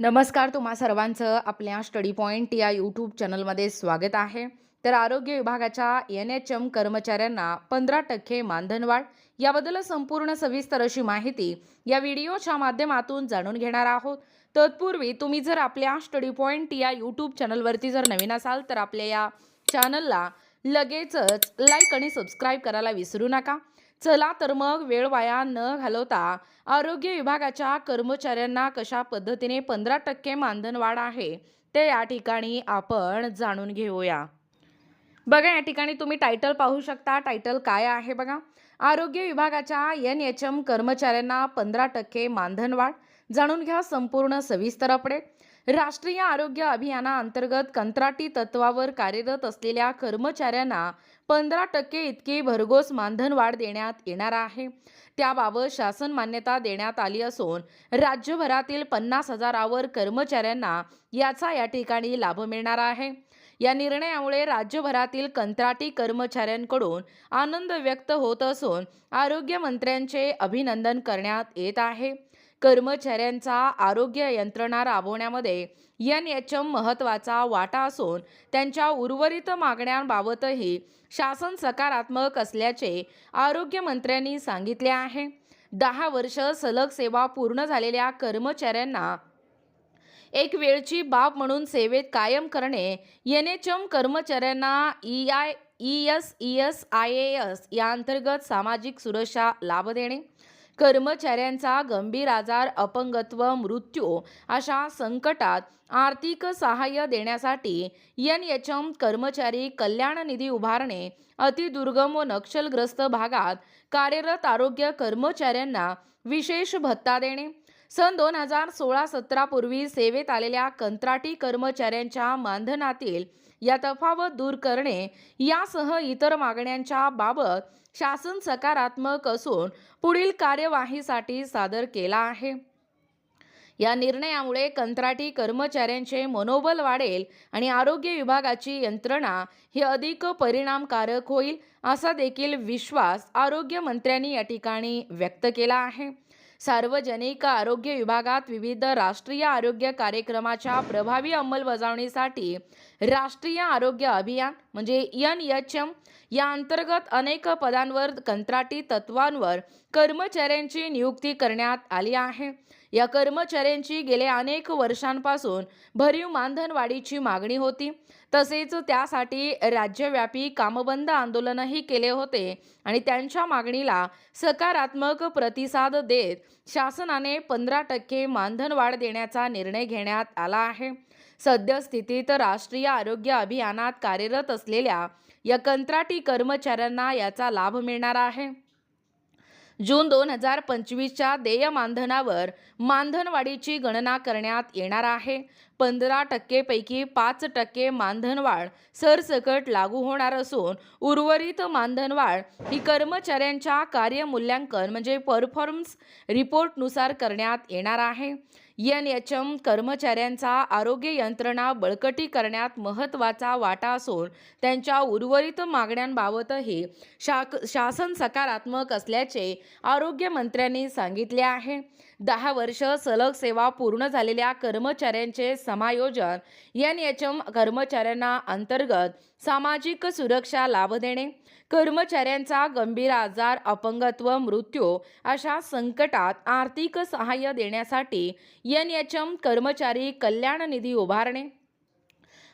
नमस्कार तुम्हा सर्वांचं आपल्या स्टडी पॉईंट या यूट्यूब चॅनलमध्ये स्वागत आहे. तर आरोग्य विभागाच्या एन एच एम कर्मचाऱ्यांना पंधरा टक्के मानधनवाढ याबद्दल संपूर्ण सविस्तर अशी माहिती या व्हिडिओच्या माध्यमातून जाणून घेणार आहोत. तत्पूर्वी तुम्ही जर आपल्या स्टडी पॉईंट या यूट्यूब चॅनलवरती जर नवीन असाल तर आपल्या या चॅनलला लगेचच लाईक आणि सबस्क्राईब करायला विसरू नका. चला तर मग वेळ वाया न घालवता आरोग्य विभागाच्या कर्मचाऱ्यांना कशा पद्धतीने पंधरा टक्के मानधन वाढ आहे ते या ठिकाणी आपण जाणून घेऊया. बघा या ठिकाणी तुम्ही टायटल पाहू शकता. टायटल काय आहे बघा? आरोग्य विभागाच्या एन एच एम कर्मचाऱ्यांना पंधरा टक्के मानधन वाढ जाणून घ्या संपूर्ण सविस्तर अपडेट राष्ट्रीय आरोग्य अभियानाअंतर्गत कंत्राटी तत्वावर कार्यरत असलेल्या कर्मचाऱ्यांना पंधरा टक्के इतकी भरघोस मानधन वाढ देण्यात येणार आहे. त्याबाबत शासन मान्यता देण्यात आली असून राज्यभरातील पन्नास हजारावर कर्मचाऱ्यांना याचा या ठिकाणी लाभ मिळणार आहे. या निर्णयामुळे राज्यभरातील कंत्राटी कर्मचाऱ्यांकडून आनंद व्यक्त होत असून आरोग्यमंत्र्यांचे अभिनंदन करण्यात येत आहे. कर्मचाऱ्यांचा आरोग्य यंत्रणा राबवण्यामध्ये एन एच एम महत्त्वाचा वाटा असून त्यांच्या उर्वरित मागण्यांबाबतही शासन सकारात्मक असल्याचे आरोग्यमंत्र्यांनी सांगितले आहे. दहा वर्ष सलग सेवा पूर्ण झालेल्या कर्मचाऱ्यांना एक वेळची बाब म्हणून सेवेत कायम करणे एन एच एम कर्मचाऱ्यांना E I E S E S I A S या अंतर्गत सामाजिक सुरक्षा लाभ देणे कर्मचाऱ्यांचा गंभीर आजार अपंगत्व मृत्यू अशा संकटात आर्थिक सहाय्य देण्यासाठी एन एच एम कर्मचारी कल्याण निधी उभारणे अतिदुर्गम व नक्षलग्रस्त भागात कार्यरत आरोग्य कर्मचाऱ्यांना विशेष भत्ता देणे सन दोन हजार सोळा सतरापूर्वी सेवेत आलेल्या कंत्राटी कर्मचाऱ्यांच्या मानधनातील या तफावत दूर करणे यासह इतर मागण्यांच्या बाबत शासन सकारात्मक असून पुढील कार्यवाहीसाठी सादर केला आहे. या निर्णयामुळे कंत्राटी कर्मचाऱ्यांचे मनोबल वाढेल आणि आरोग्य विभागाची यंत्रणा ही अधिक परिणामकारक होईल असा देखील विश्वास आरोग्यमंत्र्यांनी या ठिकाणी व्यक्त केला आहे. सार्वजनिक आरोग्य विभागात विविध राष्ट्रीय आरोग्य कार्यक्रमाच्या प्रभावी अंमलबजावणीसाठी राष्ट्रीय आरोग्य अभियान म्हणजे यन यच एम या अंतर्गत अनेक पदांवर कंत्राटी तत्वांवर कर्मचाऱ्यांची नियुक्ती करण्यात आली आहे. या कर्मचाऱ्यांची गेल्या अनेक वर्षांपासून भरीव मानधनवाढीची मागणी होती. तसेच त्यासाठी राज्यव्यापी कामबंद आंदोलनही केले होते आणि त्यांच्या मागणीला सकारात्मक प्रतिसाद देत शासनाने पंधरा टक्के मानधन वाढ देण्याचा निर्णय घेण्यात आला आहे. सद्यस्थितीत राष्ट्रीय आरोग्य अभियानात कार्यरत असलेल्या या कंत्राटी कर्मचाऱ्यांना याचा लाभ मिळणार आहे. जून दोन हजार पंचवीसच्या देय मानधनावर मानधनवाढीची गणना करण्यात येणार आहे. पंधरा टक्केपैकी पाच टक्के मानधनवाढ सरसकट लागू होणार असून उर्वरित मानधनवाढ ही कर्मचाऱ्यांच्या कार्यमूल्यांकन म्हणजे परफॉर्मन्स रिपोर्टनुसार करण्यात येणार आहे. एन एच एम कर्मचाऱ्यांचा आरोग्य यंत्रणा बळकटी करण्यात महत्त्वाचा वाटा असून त्यांच्या उर्वरित मागण्यांबाबतही शाक शासन सकारात्मक असल्याचे आरोग्यमंत्र्यांनी सांगितले आहे. दहा वर्ष सलग सेवा पूर्ण झालेल्या कर्मचाऱ्यांचे समायोजन एन एच एम कर्मचाऱ्यांना अंतर्गत सामाजिक सुरक्षा लाभ देणे कर्मचाऱ्यांचा गंभीर आजार अपंगत्व मृत्यू अशा संकटात आर्थिक सहाय्य देण्यासाठी एन एच एम कर्मचारी कल्याण निधी उभारणे.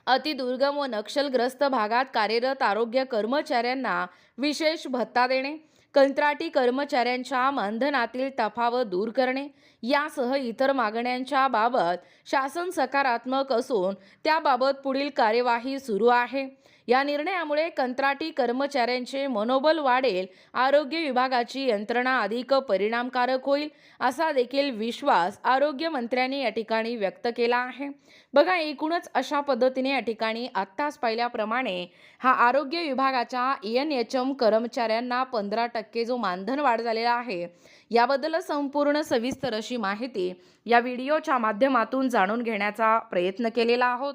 अतिदुर्गम व नक्षलग्रस्त भागात कार्यरत आरोग्य कर्मचाऱ्यांना विशेष भत्ता देणे. कंत्राटी कर्मचाऱ्यांच्या मानधनातील तफावत दूर करणे यासह इतर मागण्यांच्या बाबत शासन सकारात्मक असून त्याबाबत पुढील कार्यवाही सुरू आहे. या निर्णयामुळे कंत्राटी कर्मचाऱ्यांचे मनोबल वाढेल आरोग्य विभागाची यंत्रणा अधिक परिणामकारक होईल असा देखील विश्वास आरोग्यमंत्र्यांनी या ठिकाणी व्यक्त केला आहे. बघा एकूणच अशा पद्धतीने या ठिकाणी आत्ताच पाहिल्याप्रमाणे हा आरोग्य विभागाच्या एन एच एम कर्मचाऱ्यांना पंधरा टक्के जो मानधन वाढ झालेला आहे याबद्दल संपूर्ण सविस्तर अशी माहिती या व्हिडिओच्या माध्यमातून जाणून घेण्याचा प्रयत्न केलेला आहोत.